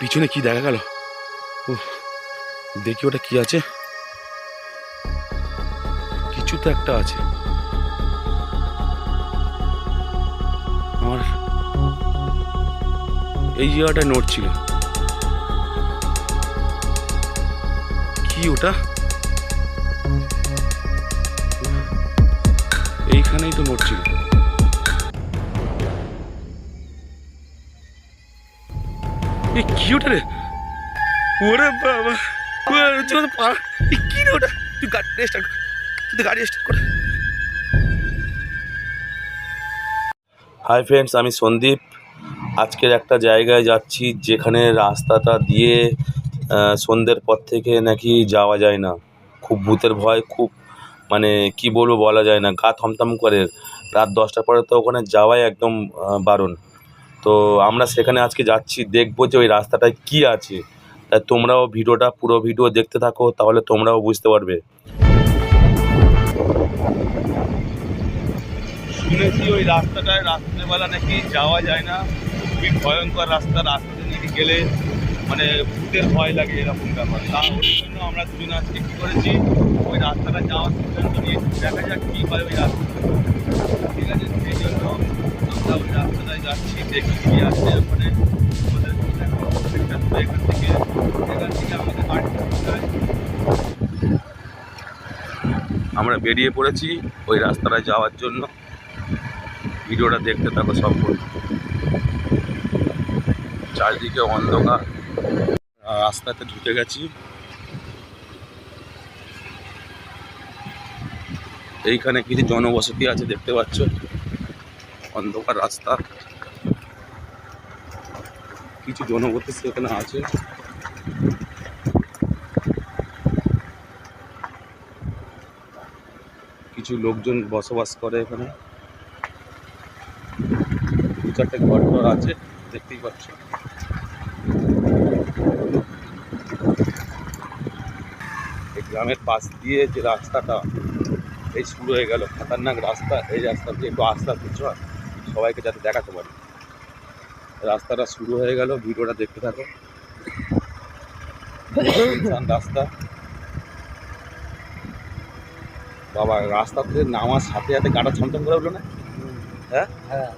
পিছনে কি দেখা গেল? দেখি ওটা কি আছে। কিছু তো একটা আছে। আমার এই জায়গাটায় নোট ছিল। কি ওটা? এইখানেই তো নোট ছিল। কি ওটা রে? ওরে বাবা। কি রে ওটা? তুই গাড়ি স্টার্ট গাড়ি স্টার্ট কর। হাই ফ্রেন্ডস আমি সন্দীপ। আজকের একটা জায়গায় যাচ্ছি যেখানে রাস্তাটা দিয়ে সন্ধ্যের পর থেকে নাকি যাওয়া যায় না। খুব ভূতের ভয়, খুব মানে কি বলব বলা যায় না। গা থমথম করে। রাত দশটার পরে তো ওখানে যাওয়াই একদম বারণ। তো আমরা সেখানে আজকে যাচ্ছি, দেখব যে ওই রাস্তাটায় কি আছে। তাই তোমরাও ভিডিওটা, পুরো ভিডিও দেখতে থাকো, তাহলে তোমরাও বুঝতে পারবে। শুনেছি ওই রাস্তাটায় রাত্রেবেলা নাকি যাওয়া যায় না। খুবই ভয়ঙ্কর রাস্তা, রাস্তাতে নাকি গেলে মানে ভূতের ভয় লাগে এরকম ব্যাপার। তা ওই জন্য আমরা দুজন আজকে কী করেছি, ওই রাস্তাটা যাওয়ার সিদ্ধান্ত নিয়েছি। দেখা যাক কী হয় ওই রাস্তা ঠিক আছে, সেই জন্য আমরা ওই রাস্তাটায় যাচ্ছি, দেখি কি আছে ওখানে আমরা বেরিয়ে পড়েছি ওই রাস্তাটায় যাওয়ার জন্য। ভিডিওটা দেখতে থাকো সম্পূর্ণ চারিদিকে অন্ধকার। রাস্তাতে ঢুকে গেছি। এইখানে কিছু জনবসতি আছে, দেখতে পাচ্ছ? অন্ধকার রাস্তা। কিছু জনবসতি সেখানে আছে। কিছু লোকজন বসবাস করে এখানে। দু চারটে ঘর টর আছে, দেখতেই পাচ্ছ। এই গ্রামের পাশ দিয়ে যে রাস্তাটা, এই শুরু হয়ে গেল। খতরনাক রাস্তা, এই রাস্তা দিয়ে একটু আস্তে আস্তে সবাইকে যাতে দেখাতে পারি। রাস্তাটা শুরু হয়ে গেল ভিডিওটা দেখতে থাকো। রাস্তা। বাবা রাস্তা থেকে নামার সাথে সাথে গাটা ছমছম করে উঠল না? হ্যাঁ? হ্যাঁ।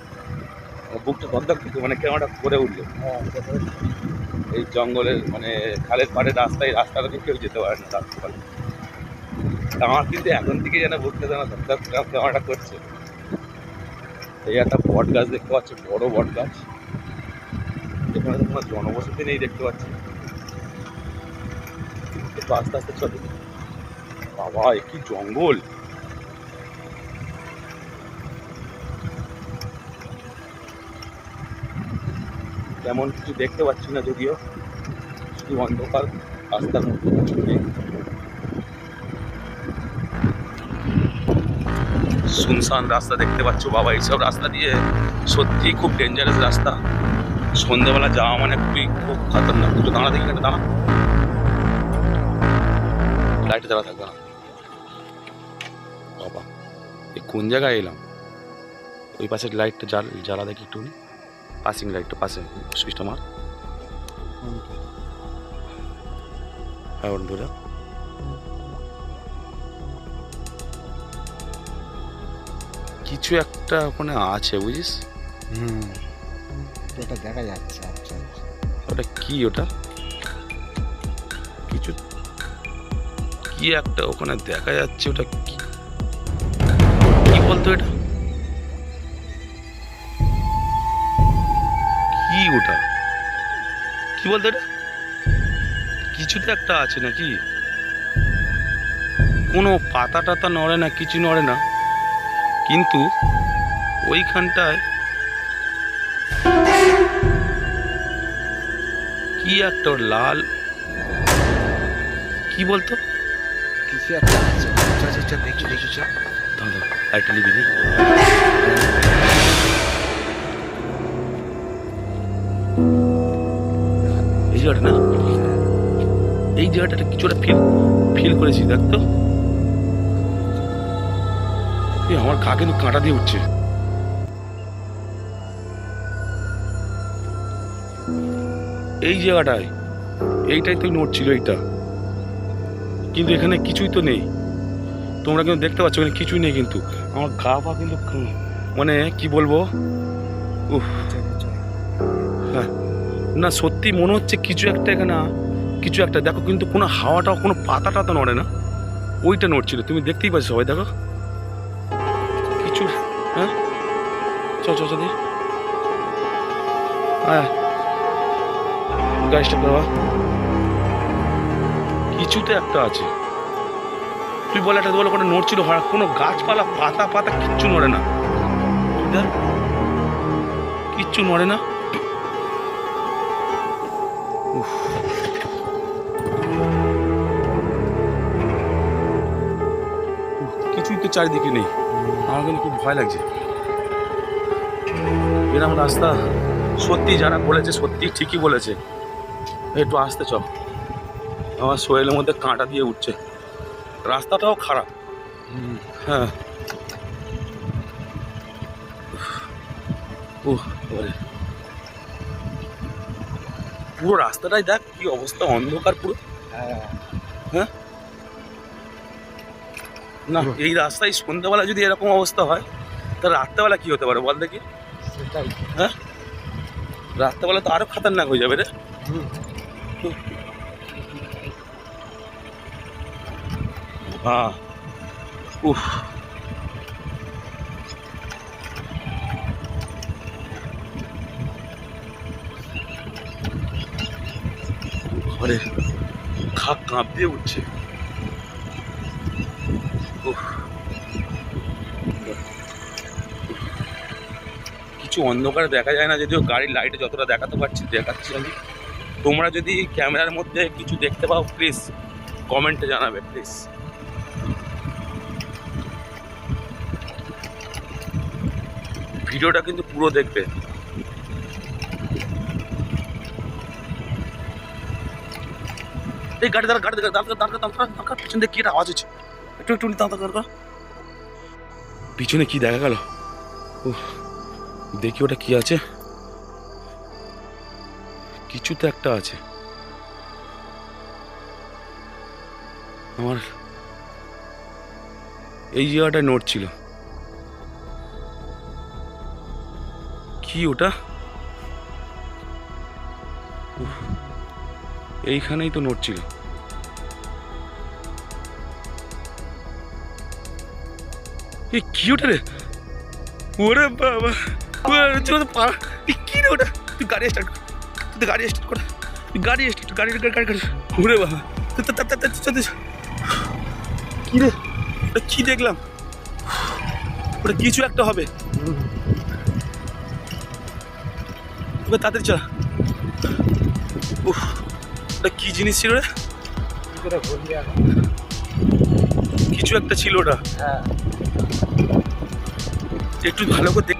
বুকটা করতো মানে কেমনটা করে উঠল। হ্যাঁ এই জঙ্গলের মানে খালের পাড়ের রাস্তায় রাস্তাটা দিয়ে কেউ যেতে পারে না রাস্তাপালে আমার কিন্তু এখন থেকে যেন বুঝতে যেন ধর কেমনটা করছে। এই একটা বট গাছ দেখতে পাচ্ছি বড় বট গাছ। এখানে তো কোনো জনবসতি নেই দেখতে পাচ্ছি একটু আস্তে আস্তে চলে বাবা কি জঙ্গল তেমন কিছু দেখতে পাচ্ছি না যদিও শুধু অন্ধকার রাস্তার মধ্যে শুনশান রাস্তা দেখতে পাচ্ছ বাবা এইসব রাস্তা দিয়ে সত্যি খুব ডেঞ্জারাস রাস্তা সন্ধেবেলা যাওয়া মানে খুবই খুব খতরনাক। দুটো দাঁড়া দেখি এখানে, দাঁড়া। লাইটে দাঁড়া থাকবে না বাবা এই কোন জায়গায় এলাম? ওই পাশের লাইটটা জ্বাল জ্বালা দেখি একটু পাসিং লাইটটা পাশে সুইচটা মার। হ্যাঁ বন্ধুরা কিছু একটা ওখানে আছে, বুঝিস? হুম। এটা দেখা যাচ্ছে আচ্ছা আচ্ছা। ওটা কি ওটা? কিছু কি একটা ওখানে দেখা যাচ্ছে, ওটা কি? কি বলতো এটা? কি ওটা? কি বলতো এটা? কিছু তো একটা আছে নাকি? কোনো পাতা টাতা নড়ে না, কিছু নড়ে না। কিন্তু ওইখানটায় কি একটা লাল? কি বলতো? কিছু একটা একটা এই জায়গাটা না এই জায়গাটা কিছুটা ফিল ফিল করেছি দেখ তো। এই আমার গা কিন্তু কাঁটা দিয়ে উঠছে। এই জায়গাটায়, এইটাই তো নড়ছিল এইটা। কিন্তু এখানে কিছুই তো নেই। তোমরা কিন্তু দেখতে পাচ্ছ, এখানে কিছুই নেই কিন্তু। আমার গা পা কিন্তু মানে কি বলব? হ্যাঁ। না, সত্যি মনে হচ্ছে কিছু একটা এখানে, কিছু একটা। দেখো, কিন্তু কোনো হাওয়াটাও, কোনো পাতা টাতা নড়ে না। ওইটা নড়ছিল তুমি দেখতেই পাচ্ছ সবাই, দেখো। কিছু হ্যাঁ? চ চ চ হ্যাঁ। গাড়িটা করবা কিছুতে একটা আছে। তুই বলে একটা বলে কোনো নড়ছিল হঠাৎ কোনো গাছপালা, পাতা পাতা কিচ্ছু নড়ে না। কিচ্ছু নড়ে না। কিছুই তো চারিদিকে নেই। আমার কিন্তু খুব ভয় লাগছে। এরকম রাস্তা সত্যি যারা বলেছে, সত্যি ঠিকই বলেছে। একটু আসতে চ আমার শরীরের মধ্যে কাঁটা দিয়ে উঠছে। রাস্তাটাও খারাপ। হ্যাঁ। পুরো রাস্তাটাই দেখ কি অবস্থা অন্ধকার পুরো। হ্যাঁ। না এই রাস্তায় সন্ধ্যাবেলা যদি এরকম অবস্থা হয় তাহলে রাত্রেবেলা কি হতে পারে বল দেখি? হ্যাঁ? রাত্রেবেলা তো আরও খাতারনাক হয়ে যাবে রে। হুম। হ্যাঁ উফ। ঘরে খাপ কাঁপ দিয়ে উঠছে। কিছু অন্ধকারে দেখা যায় না, যদিও গাড়ির লাইটে যতটা দেখাতে পারছি, দেখাচ্ছি আমি। তোমরা যদি ক্যামেরার মধ্যে কিছু দেখতে পাও প্লিজ কমেন্টে জানাবে প্লিজ ভিডিওটা কিন্তু পুরো দেখবে। এই গাড়ি দাঁড়া গাড়ি দাঁড়া দাঁড়া দাঁড়া দাঁড়া দাঁড়া পিছন দিয়ে কি একটা আওয়াজ হচ্ছে। একটু একটু দাঁড়া দাঁড়া। পিছনে কি দেখা গেল? দেখি ওটা কি আছে। কিছু তো একটা আছে। আমার এই জায়গাটা নোট ছিল। কি ওটা? এইখানেই তো নোট ছিল। কি ওটা রে? ওরে বাবা কি রে ওটা? তুই গাড়ি স্টার্ট তুই গাড়ি স্টার্ট কর। গাড়ি স্টার্ট গাড়ি গাড়ি গাড়ি গাড়ি ওরে বাবা কি রে? ওটা কি দেখলাম? ওটা কিছু একটা হবে। এবার তাড়াতাড়ি চল। উফ ওটা কি জিনিস ছিল রে? কিছু একটা ছিল ওটা। হ্যাঁ। একটু ভালো করে দেখ।